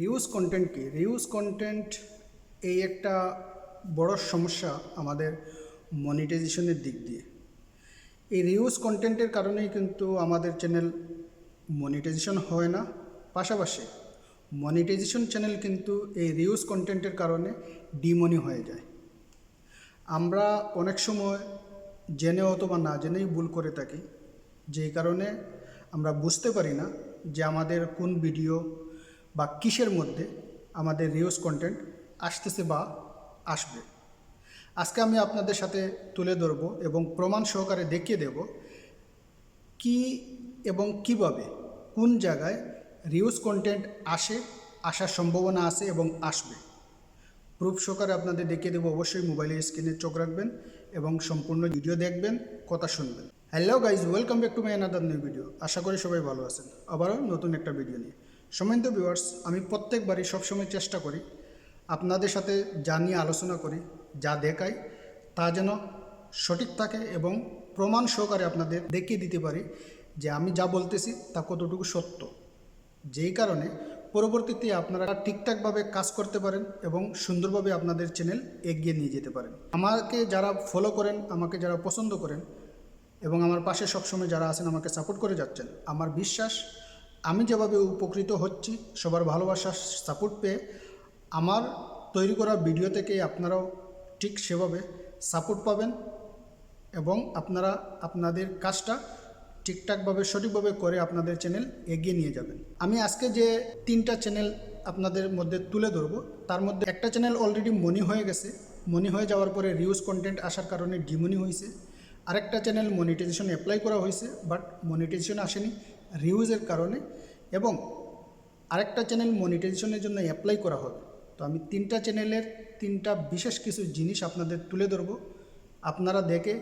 Reuse content কি? Reuse content এই একটা বড় সমস্যা আমাদের মনিটাইজেশনের দিক দিয়ে। এই রিউজ কন্টেন্টের কারণেই কিন্তু আমাদের চ্যানেল মনিটাইজেশন হয় না। পাশাপাশি মনিটাইজেশন চ্যানেল কিন্তু এই রিউজ কন্টেন্টের কারণে ডিমনি হয়ে যায়। আমরা অনেক সময় জেনে অথবা না জেনেই ভুল করে থাকি। যেই কারণে আমরা বুঝতে পারি না যে আমাদের কোন ভিডিও বা কিসের মধ্যে আমাদের রিউজ কন্টেন্ট আসতেছে বা আসবে। আজকে আমি আপনাদের সাথে তুলে ধরব এবং প্রমাণ সহকারে দেখিয়ে দেব কি এবং কীভাবে, কোন জায়গায় রিউজ কন্টেন্ট আসে, আসার সম্ভাবনা আছে এবং আসবে। প্রুফ সহকারে আপনাদের দেখিয়ে দেবো, অবশ্যই মোবাইলের স্ক্রিনে চোখ রাখবেন এবং সম্পূর্ণ ভিডিও দেখবেন, কথা শুনবেন। Hello guys welcome back to my another new video আশা করি সবাই ভালো আছেন। আবারও নতুন একটা ভিডিও নিয়ে। সম্মানিত ভিউয়ার্স আমি প্রত্যেকবারই সবসময় চেষ্টা করি আপনাদের সাথে যা নিয়ে আলোচনা করি, যা দেখাই, তা যেন সঠিক থাকে এবং প্রমাণ সহকারে আপনাদের দেখিয়ে দিতে পারি যে আমি যা বলতেছি তা কতটুকু সত্য। যেই কারণে পরবর্তীতে আপনারা ঠিকঠাকভাবে কাজ করতে পারেন এবং সুন্দরভাবে আপনাদের চ্যানেল এগিয়ে নিয়ে যেতে পারেন। আমাকে যারা ফলো করেন, আমাকে যারা পছন্দ করেন এবং আমার পাশে সবসময় যারা আছেন আমাকে সাপোর্ট করে যাচ্ছেন, আমার বিশ্বাস আমি যেভাবে উপকৃত হচ্ছি, সবার ভালোবাসা সাপোর্ট পেয়ে আমার তৈরি করা ভিডিও থেকে আপনারাও ঠিক সেভাবে সাপোর্ট পাবেন এবং আপনারা আপনাদের কাজটা ঠিকঠাকভাবে, সঠিকভাবে করে আপনাদের চ্যানেল এগিয়ে নিয়ে যাবেন। আমি আজকে যে তিনটা চ্যানেল আপনাদের মধ্যে তুলে ধরবো, তার মধ্যে একটা চ্যানেল অলরেডি মনি হয়ে গেছে। মনি হয়ে যাওয়ার পরে রিউজ কন্টেন্ট আসার কারণে ডিমনি হয়েছে আরেকটা চ্যানেল মনিটাইজেশন অ্যাপ্লাই করা হয়েছে বাট মনিটাইজেশন আসেনি। রিউজের কারণে এবং আরেকটা চ্যানেল মনিটাইজেশনের জন্য অ্যাপ্লাই করা হবে। তো আমি তিনটা চ্যানেলের তিনটা বিশেষ কিছু জিনিস আপনাদের তুলে ধরবো। আপনারা দেখে,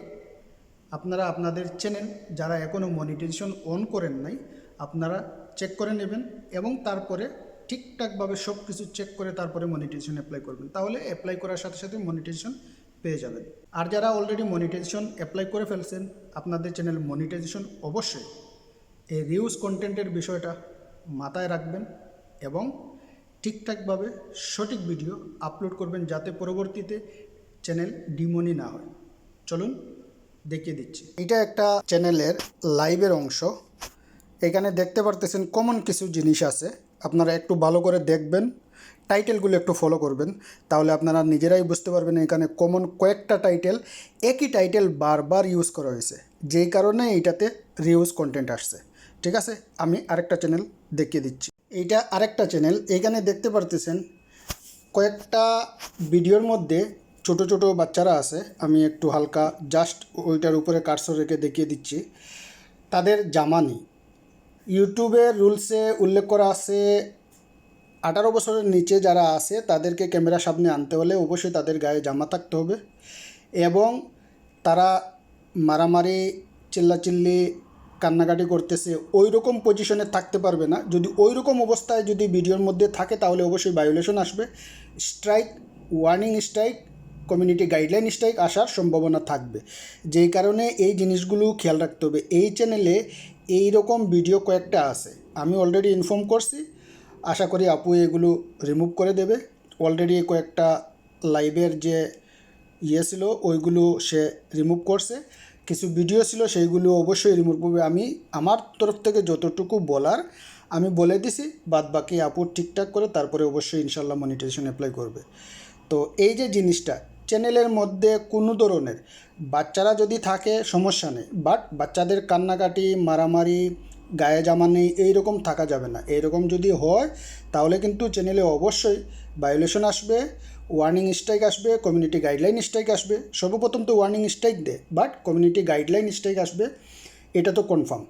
আপনারা আপনাদের চ্যানেল যারা এখনও মনিটাইজেশন অন করেন নাই, আপনারা চেক করে নেবেন এবং তারপরে ঠিকঠাকভাবে সব কিছু চেক করে তারপরে মনিটাইজেশন অ্যাপ্লাই করবেন। তাহলে অ্যাপ্লাই করার সাথে সাথে মনিটাইজেশন পেয়ে যাবেন। আর যারা অলরেডি মনিটাইজেশন অ্যাপ্লাই করে ফেলছেন, আপনাদের চ্যানেল মনিটাইজেশন অবশ্যই এই রিউজ কন্টেন্টের বিষয়টা মাথায় রাখবেন এবং ঠিকঠাকভাবে সঠিক ভিডিও আপলোড করবেন যাতে পরবর্তীতে চ্যানেল ডিমনি না হয়। চলুন দেখিয়ে দিচ্ছি। এটা একটা চ্যানেলের লাইভের অংশ। এখানে দেখতে পারতেছেন কমন কিছু জিনিস আছে। আপনারা একটু ভালো করে দেখবেন টাইটেলগুলো একটু ফলো করবেন। তাহলে আপনারা নিজেরাই বুঝতে পারবেন এখানে কমন কয়েকটা টাইটেল একই টাইটেল বারবার ইউজ করা হয়েছে। যেই কারণে এইটাতে রিউজ কন্টেন্ট আসছে। ঠিক আছে? আমি আরেকটা চ্যানেল দেখিয়ে দিচ্ছি। এইটা আরেকটা চ্যানেল এখানে দেখতে পারতেছেন কয়েকটা ভিডিওর মধ্যে ছোট ছোট বাচ্চারা আছে। আমি একটু হালকা জাস্ট ওইটার উপরে কার্সর রেখে দেখিয়ে দিচ্ছি। তাদের জামা নেই। ইউটিউবের রুলসে উল্লেখ করা আছে, আঠারো বছরের নিচে যারা আছে, তাদেরকে ক্যামেরার সামনে আনতে হলে অবশ্যই তাদের গায়ে জামা থাকতে হবে। এবং তারা মারামারি, চিল্লাচিল্লি কান্নাকাটি করতেছে ওই রকম পজিশনে থাকতে পারবে না। যদি ওই রকম অবস্থায় যদি ভিডিওর মধ্যে থাকে, তাহলে অবশ্যই ভায়োলেশন আসবে। Strike warning strike community guideline strike আসার সম্ভাবনা থাকবে। যেই কারণে এই জিনিসগুলো খেয়াল রাখতে হবে। এই চ্যানেলে এই রকম ভিডিও কয়েকটা আছে। আমি অলরেডি ইনফর্ম করছি। আশা করি আপু এগুলো রিমুভ করে দেবে। অলরেডি কয়েকটা লাইভের যে ইয়ে ছিল, ওইগুলো সে রিমুভ করছে। কিছু ভিডিও ছিল, সেইগুলো অবশ্যই রিমুভ করবে। আমি আমার তরফ থেকে যতটুকু বলার, আমি বলে দিছি বাদ বাকি আপু ঠিকঠাক করে তারপরে অবশ্যই ইনশাল্লাহ মনিটাইজেশন অ্যাপ্লাই করবে। তো এই যে জিনিসটা চ্যানেলের মধ্যে কোনো ধরনের, বাচ্চারা যদি থাকে সমস্যা নেই বাট বাচ্চাদের কান্নাকাটি, মারামারি, গায়ে জামা নেই এইরকম থাকা যাবে না। এইরকম যদি হয়, তাহলে কিন্তু চ্যানেলে অবশ্যই ভায়োলেশন আসবে। ওয়ার্নিং স্ট্রাইক আসবে কমিউনিটি গাইডলাইন স্ট্রাইক আসবে। সর্বপ্রথম তো ওয়ার্নিং স্ট্রাইক দে বাট কমিউনিটি গাইডলাইন স্ট্রাইক আসবে, এটা তো কনফার্ম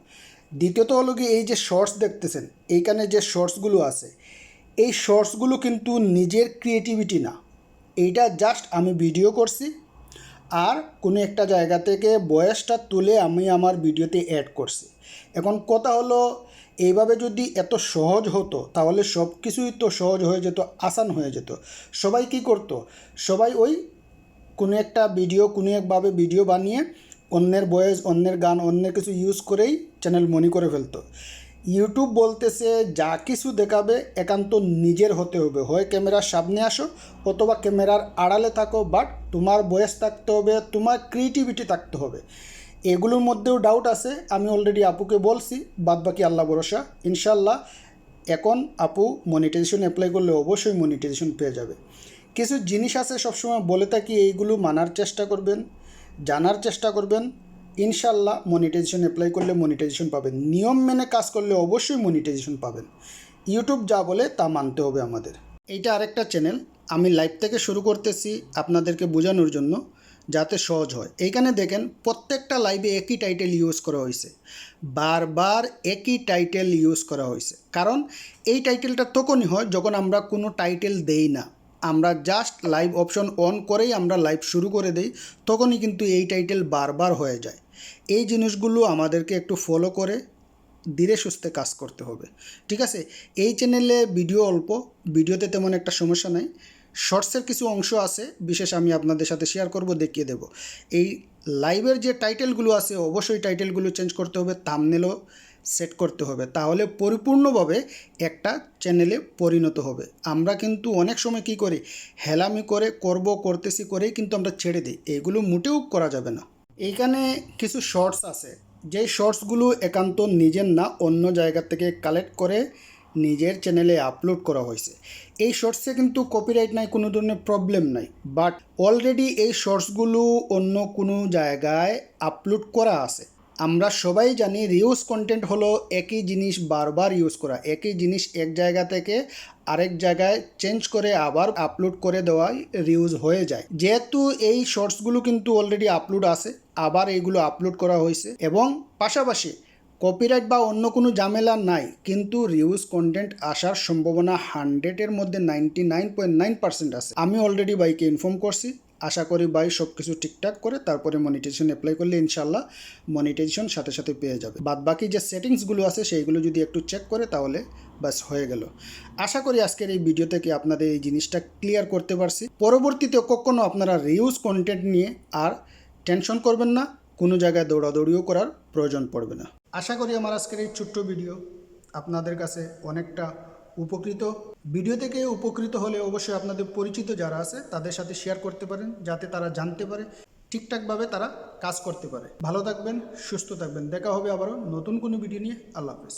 দ্বিতীয়ত হলো কি এই যে শর্টস দেখতেছেন, এইখানে যে শর্টসগুলো আছে, এই শর্টসগুলো কিন্তু নিজের ক্রিয়েটিভিটি না। এইটা জাস্ট আমি ভিডিও করছি, আর কোনো একটা জায়গা থেকে বয়সটা তুলে আমি আমার ভিডিওতে অ্যাড করছি। এখন কথা হলো এইভাবে যদি এত সহজ হতো, তাহলে সব কিছুই তো সহজ হয়ে যেত, আসান হয়ে যেত। সবাই কি করতো? সবাই ওই কোনো একটা ভিডিও কোনো একভাবে ভিডিও বানিয়ে অন্যের বয়েস, অন্যের গান, অন্যের কিছু ইউজ করেই চ্যানেল মনি করে ফেলতো। ইউটিউব বলতেছে, যা কিছু দেখাবে, একান্ত নিজের হতে হবে। হয় ক্যামেরার সামনে আসো, অথবা ক্যামেরার আড়ালে থাকো বাট তোমার বয়স থাকতে হবে, তোমার ক্রিয়েটিভিটি থাকতে হবে। এগুলোর মধ্যেও ডাউট আছে, আমি অলরেডি আপুকে বলছি বাদ বাকি আল্লাহ ভরসা ইনশাল্লাহ এখন আপু মনিটাইজেশন অ্যাপ্লাই করলে অবশ্যই মনিটাইজেশন পেয়ে যাবে। কিছু জিনিস আছে সবসময় বলে থাকি, এইগুলো মানার চেষ্টা করবেন, জানার চেষ্টা করবেন ইনশাল্লাহ মনিটাইজেশন অ্যাপ্লাই করলে মনিটাইজেশন পাবেন। নিয়ম মেনে কাজ করলে অবশ্যই মনিটাইজেশন পাবেন। ইউটিউব যা বলে তা মানতে হবে আমাদের। এইটা আরেকটা চ্যানেল আমি লাইভ থেকে শুরু করতেছি আপনাদেরকে বোঝানোর জন্য। যাতে সহজ হয়। এইখানে দেখেন প্রত্যেকটা লাইভে একই টাইটেল ইউজ করা হয়েছে বারবার একই টাইটেল ইউজ করা হয়েছে কারণ এই টাইটেলটা তখনই হয় যখন আমরা কোনো টাইটেল দেই না। আমরা জাস্ট লাইভ অপশন অন করেই আমরা লাইভ শুরু করে দেই, তখনই কিন্তু এই টাইটেল বারবার হয়ে যায়। এই জিনিসগুলো আমাদেরকে একটু ফলো করে ধীরে সুস্থে কাজ করতে হবে। ঠিক আছে? এই চ্যানেলে ভিডিও অল্প ভিডিওতে তেমন একটা সমস্যা নাই। শর্টসের কিছু অংশ আছে, বিশেষ আমি আপনাদের সাথে শেয়ার করব, দেখিয়ে দেব। এই লাইভের যে টাইটেলগুলো আছে, অবশ্যই টাইটেলগুলো চেঞ্জ করতে হবে থামনেলও সেট করতে হবে। তাহলে পরিপূর্ণভাবে একটা চ্যানেলে পরিণত হবে। আমরা কিন্তু অনেক সময় কি করি, হেলামি করে, করব, করতেছি করেই কিন্তু আমরা ছেড়ে দিই। এগুলো মোটেও করা যাবে না। এইখানে কিছু শর্টস আছে। যেই শর্টসগুলো একান্ত নিজের না, অন্য জায়গা থেকে কালেক্ট করে নিজের চ্যানেলে আপলোড করা হয়েছে। এই শর্টসে কিন্তু কপিরাইট নাই, কোনো ধরনের প্রবলেম নাই। বাট অলরেডি এই শর্টসগুলো অন্য কোনো জায়গায় আপলোড করা আছে। আমরা সবাই জানি রিউজ কন্টেন্ট হলো একই জিনিস বারবার ইউজ করা। একই জিনিস এক জায়গা থেকে আরেক জায়গায় চেঞ্জ করে আবার আপলোড করে দেওয়াই রিউজ হয়ে যায়। যেহেতু এই শর্টসগুলো কিন্তু অলরেডি আপলোড আছে, আবার এইগুলো আপলোড করা হয়েছে। এবং পাশাপাশি কপিরাইট বা অন্য কোনো ঝামেলা নাই, কিন্তু রিউজ কন্টেন্ট আসার সম্ভাবনা হান্ড্রেডের মধ্যে ninety nine point nine percent আছে। আমি অলরেডি বাইকে ইনফর্ম করছি, আশা করি বাই সব কিছু ঠিকঠাক করে তারপরে মনিটাইজেশন অ্যাপ্লাই করলে ইনশাল্লাহ মনিটাইজেশন সাথে সাথে পেয়ে যাবে। বাদ বাকি যে সেটিংসগুলো আছে সেইগুলো যদি একটু চেক করে তাহলে বাস হয়ে গেল। আশা করি আজকের এই ভিডিও থেকে আপনাদের এই জিনিসটা ক্লিয়ার করতে পারছি। পরবর্তীতে কখনো আপনারা রিউজ কন্টেন্ট নিয়ে আর টেনশন করবেন না, কোনো জায়গায় দৌড়াদৌড়িও করার প্রয়োজন পড়বে না। আশা করি আমার আজকের এই ছোট্ট ভিডিও আপনাদের কাছে অনেকটা উপকৃত। ভিডিও থেকে উপকৃত হলে অবশ্যই আপনাদের পরিচিত যারা আছে, তাদের সাথে শেয়ার করতে পারেন, যাতে তারা জানতে পারে, ঠিকঠাকভাবে তারা কাজ করতে পারে। ভালো থাকবেন, সুস্থ থাকবেন। দেখা হবে আবারও নতুন কোনো ভিডিও নিয়ে। আল্লাহ হাফেজ।